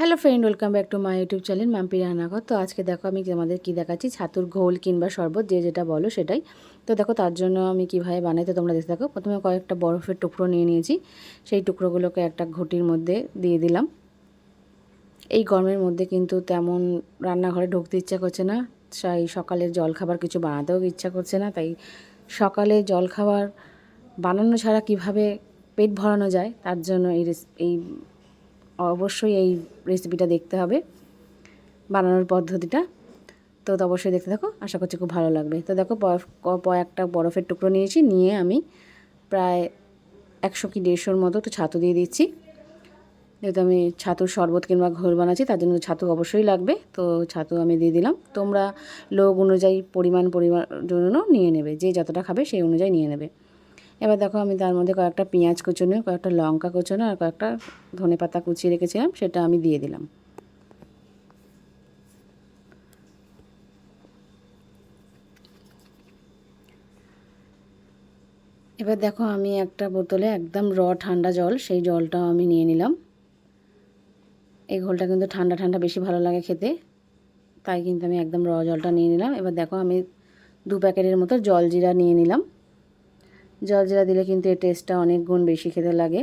Hello friend welcome back to my YouTube channel Mampi রান্নাঘর তো আজকে দেখো আমি আমাদের কী দেখাচ্ছি? ছাতুর ঘোল কিংবা শরবত, যে যেটা বলো সেটাই। তো দেখো, তার জন্য আমি কীভাবে বানাই তো তোমরা দেখতে থাকো। প্রথমে কয়েকটা বরফের টুকরো নিয়ে নিয়েছি। সেই টুকরোগুলোকে একটা ঘটির মধ্যে দিয়ে দিলাম। এই গরমের মধ্যে কিন্তু তেমন রান্নাঘরে ঢুকতে ইচ্ছা করছে না। সেই সকালের জলখাবার কিছু বানাতেও ইচ্ছা করছে না। তাই সকালে জলখাবার বানানো ছাড়া কীভাবে পেট ভরানো যায়, তার জন্য এই এই অবশ্যই এই রেসিপিটা দেখতে হবে, বানানোর পদ্ধতিটা। তো অবশ্যই দেখতে থাকো, আশা করছি খুব ভালো লাগবে। তো দেখো একটা বরফের টুকরো নিয়েছি, নিয়ে আমি প্রায় একশো কি দেড়শোর মতো তো ছাতু দিয়ে দিচ্ছি। যেহেতু আমি ছাতুর শরবত কিংবা ঘোল বানাচ্ছি, তার জন্য ছাতু অবশ্যই লাগবে। তো ছাতু আমি দিয়ে দিলাম। তোমরা লোক অনুযায়ী পরিমাণ পরিমাণ জন্য নিয়ে নেবে, যে যতটা খাবে সেই অনুযায়ী নিয়ে নেবে। এবার দেখো আমি তার মধ্যে কয়েকটা পেঁয়াজ কুচোনো, কয়েকটা লঙ্কা কুচোনো আর কয়েকটা ধনে পাতা কুচিয়ে রেখেছিলাম, সেটা আমি দিয়ে দিলাম। এবার দেখো আমি একটা বোতলে একদম র ঠান্ডা জল, সেই জলটাও আমি নিয়ে নিলাম। এই ঘোলটা কিন্তু ঠান্ডা ঠান্ডা বেশি ভালো লাগে খেতে, তাই কিন্তু আমি একদম র জলটা নিয়ে নিলাম। এবার দেখো আমি দু প্যাকেটের মতো জল জিরা নিয়ে নিলাম। জল জিরা দিলে কিন্তু এর টেস্টটা অনেক গুণ বেশি খেতে লাগে।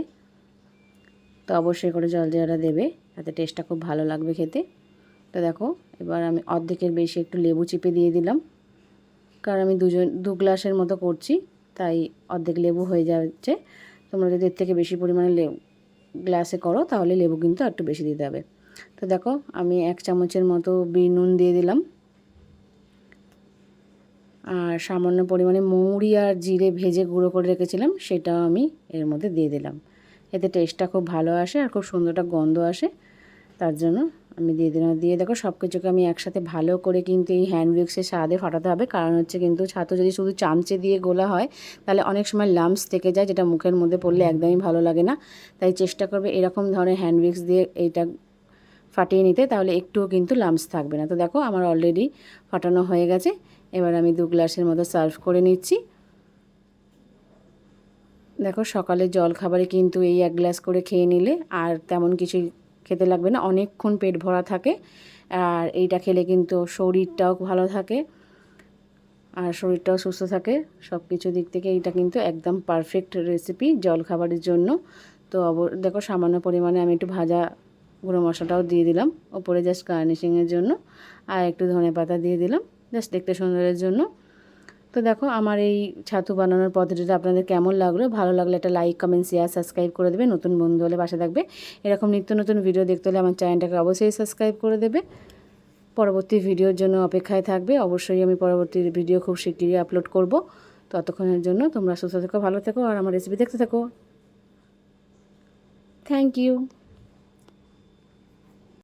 তো অবশ্যই করে জল জিরাটা দেবে, তাতে টেস্টটা খুব ভালো লাগবে খেতে। তো দেখো, এবার আমি অর্ধেকের বেশি একটু লেবু চিপে দিয়ে দিলাম। কারণ আমি দুজন, দু গ্লাসের মতো করছি, তাই অর্ধেক লেবু হয়ে যাচ্ছে। তোমরা যদি এর থেকে বেশি পরিমাণে লেবু, গ্লাসে করো, তাহলে লেবু কিন্তু একটু বেশি দিতে হবে। তো দেখো, আমি এক চামচের মতো বিট নুন দিয়ে দিলাম। সামান্য পরিমাণে মৌরি আর জিরে ভেজে গুঁড়ো করে রেখেছিলাম সেটাও আমি এর মধ্যে দিয়ে দিলাম। এতে টেস্টটা খুব ভালো আসে আর খুব সুন্দরটা গন্ধ আসে, তার জন্য আমি দিয়ে দিলাম। দিয়ে দেখো সব কিছুকে আমি একসাথে ভালো করে কিন্তু এই হ্যান্ড উইক্সের স্বাদে ফাটাতে হবে, কারণ হচ্ছে কিন্তু ছাতু যদি শুধু চামচে দিয়ে গোলা হয়, তাহলে অনেক সময় লাম্পস থেকে যায়, যেটা মুখের মধ্যে পড়লে একদমই ভালো লাগে না। তাই চেষ্টা করবে এরকম ধরনের হ্যান্ড উইক্স দিয়ে এইটা ফাটিয়ে নিতে, তাহলে একটুও কিন্তু লাম্পস থাকবে না। তো দেখো আমার অলরেডি ফাটানো হয়ে গেছে। এবার আমি দু গ্লাসের মতো সার্ভ করে নিচ্ছি। দেখো সকালে জল খাবারে কিন্তু এই এক গ্লাস করে খেয়ে নিলে আর তেমন কিছুই খেতে লাগবে না, অনেকক্ষণ পেট ভরা থাকে। আর এইটা খেলে কিন্তু শরীরটাও ভালো থাকে আর শরীরটাও সুস্থ থাকে। সব কিছু দিক থেকে এইটা কিন্তু একদম পারফেক্ট রেসিপি জল খাবারের জন্য। তো অব, দেখো সামান্য পরিমাণে আমি একটু ভাজা গুঁড়ো মশলাটাও দিয়ে দিলাম, ওপরে জাস্ট গার্নিশিংয়ের জন্য। আর একটু ধনে পাতা দিয়ে দিলাম। জাস্ট দেখতে সুন্দরের জন্য। তো দেখো, আমার এই ছাতু বানানোর পদ্ধতিটা আপনাদের কেমন লাগল? ভালো লাগলে একটা লাইক কমেন্ট শেয়ার সাবস্ক্রাইব করে দেবে। নতুন বন্ধু হলে বাসা থাকবে। এরকম নিত্য নতুন ভিডিও দেখতে হলে আমার চ্যানেলটাকে অবশ্যই সাবস্ক্রাইব করে দেবে। পরবর্তী ভিডিওর জন্য অপেক্ষায় থাকবে। অবশ্যই আমি পরবর্তী ভিডিও খুব শিগগিরই আপলোড করব। ততক্ষণের জন্য তোমরা সুস্থ থেকো, ভালো থেকো, আর আমার রেসিপি দেখতে থাকো। Thank you